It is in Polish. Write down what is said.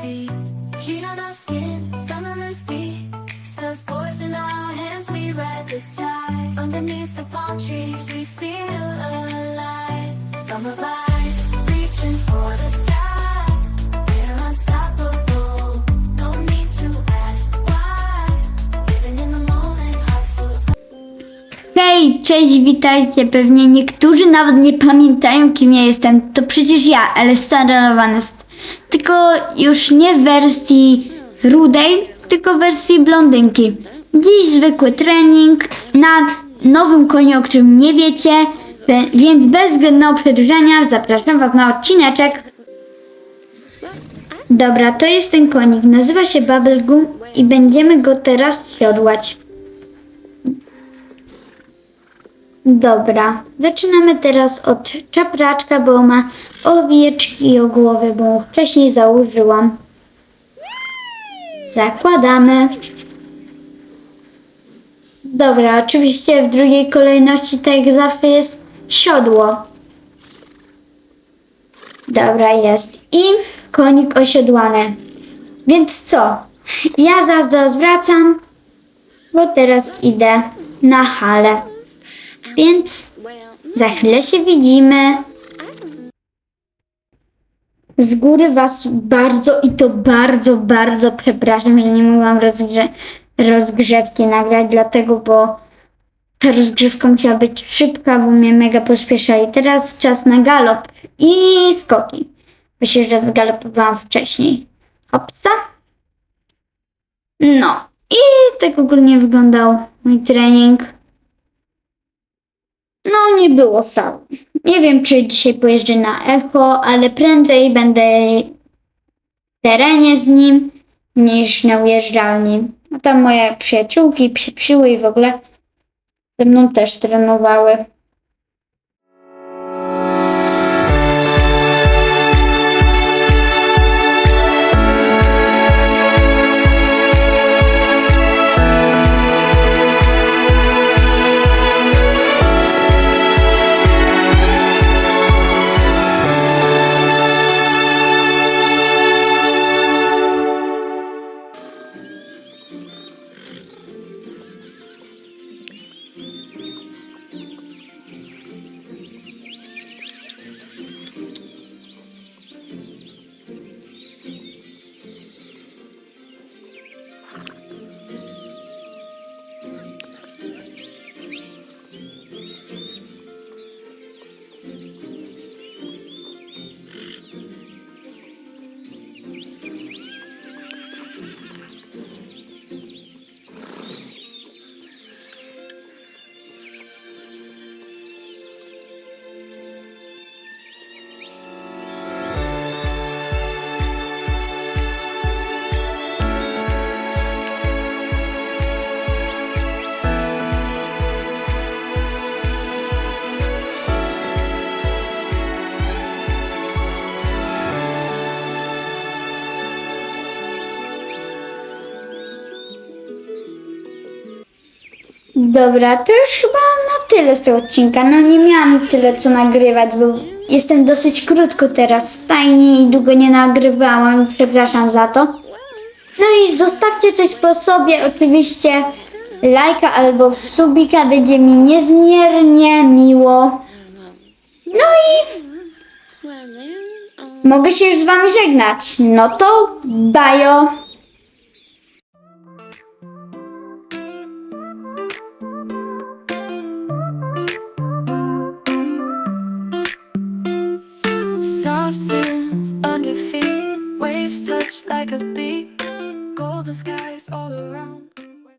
feet. Heat on our skin, in our hands, we ride the tide. Underneath the palm trees, we feel alive. Summer vibes, reaching for the sky. No Hej, cześć, witajcie. Pewnie niektórzy nawet nie pamiętają, kim ja jestem. To przecież ja, Alessandra Novanes. Tylko już nie w wersji rudej, tylko w wersji blondynki. Dziś zwykły trening na nowym koniu, o którym nie wiecie, więc bez zbędnego przedłużania zapraszam Was na odcineczek. Dobra, to jest ten konik. Nazywa się Bubblegum i będziemy go teraz siodłać. Dobra, zaczynamy teraz od czapraczka, bo ma owieczki o głowie, bo wcześniej założyłam. Zakładamy. Dobra, oczywiście w drugiej kolejności, tak jak zawsze, jest siodło. Dobra, jest. I konik osiodłany. Więc co? Ja zaraz wracam, bo teraz idę na halę. Więc za chwilę się widzimy. Z góry Was bardzo i to bardzo, bardzo przepraszam, że nie mogłam rozgrze- rozgrzewki nagrać, dlatego, bo ta rozgrzewka musiała być szybka, bo mnie mega pospieszali. Teraz czas na galop i skoki. Się już zgalopowałam wcześniej. Hopsa. No. I tak ogólnie wyglądał mój trening. No, nie było szału. Nie wiem, czy dzisiaj pojeżdżę na echo, ale prędzej będę w terenie z nim niż na ujeżdżalni. A tam moje przyjaciółki pieprzyły i w ogóle ze mną też trenowały. Dobra, to już chyba na tyle z tego odcinka. No nie miałam tyle co nagrywać, bo jestem dosyć krótko teraz w stajni i długo nie nagrywałam. Przepraszam za to. No i zostawcie coś po sobie, oczywiście lajka albo subika, będzie mi niezmiernie miło. No i mogę się już z wami żegnać. No to bajo! Soft sands under feet, waves touch like a beat. Golden skies all around.